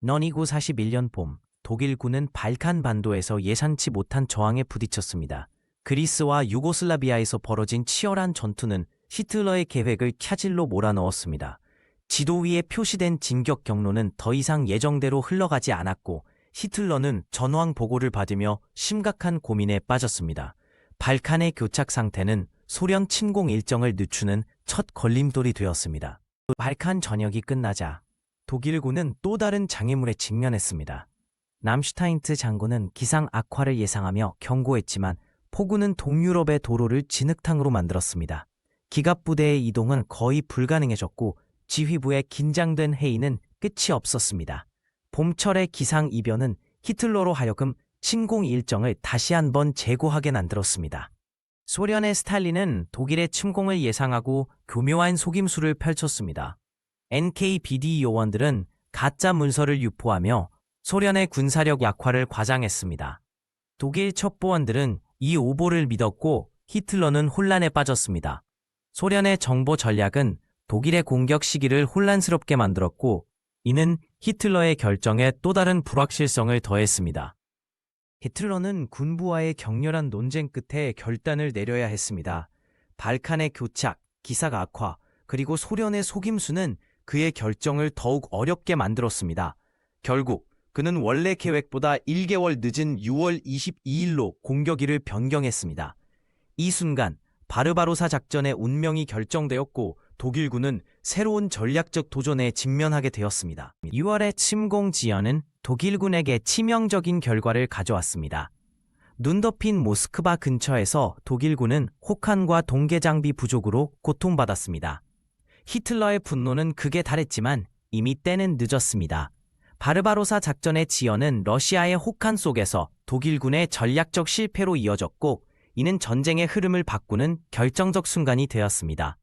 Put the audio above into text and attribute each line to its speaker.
Speaker 1: 넌이고 41년 봄, 독일군은 발칸 반도에서 예상치 못한 저항에 부딪혔습니다. 그리스와 유고슬라비아에서 벌어진 치열한 전투는 히틀러의 계획을 캬질로 몰아넣었습니다. 지도 위에 표시된 진격 경로는 더 이상 예정대로 흘러가지 않았고 히틀러는 전황 보고를 받으며 심각한 고민에 빠졌습니다. 발칸의 교착 상태는 소련 침공 일정을 늦추는 첫 걸림돌이 되었습니다. 발칸 전역이 끝나자 독일군은 또 다른 장애물에 직면했습니다. 남슈타인트 장군은 기상 악화를 예상하며 경고했지만 포구는 동유럽의 도로를 진흙탕으로 만들었습니다. 기갑부대의 이동은 거의 불가능해졌고 지휘부의 긴장된 회의는 끝이 없었습니다. 봄철의 기상 이변은 히틀러로 하여금 침공 일정을 다시 한번 재고하게 만들었습니다. 소련의 스탈린은 독일의 침공을 예상하고 교묘한 속임수를 펼쳤습니다. NKBD 요원들은 가짜 문서를 유포하며 소련의 군사력 약화를 과장했습니다. 독일 첩보원들은 이 오보를 믿었고 히틀러는 혼란에 빠졌습니다. 소련의 정보 전략은 독일의 공격 시기를 혼란스럽게 만들었고 이는 히틀러의 결정에 또 다른 불확실성을 더했습니다. 히틀러는 군부와의 격렬한 논쟁 끝에 결단을 내려야 했습니다. 발칸의 교착, 기사 악화, 그리고 소련의 속임수는 그의 결정을 더욱 어렵게 만들었습니다. 결국 그는 원래 계획보다 1개월 늦은 6월 22일로 공격일을 변경했습니다. 이 순간 바르바로사 작전의 운명이 결정되었고 독일군은 새로운 전략적 도전에 직면하게 되었습니다. 6월의 침공 지연은 독일군에게 치명적인 결과를 가져왔습니다. 눈 덮인 모스크바 근처에서 독일군은 혹한과 동계 장비 부족으로 고통받았습니다. 히틀러의 분노는 극에 달했지만 이미 때는 늦었습니다. 바르바로사 작전의 지연은 러시아의 혹한 속에서 독일군의 전략적 실패로 이어졌고 이는 전쟁의 흐름을 바꾸는 결정적 순간이 되었습니다.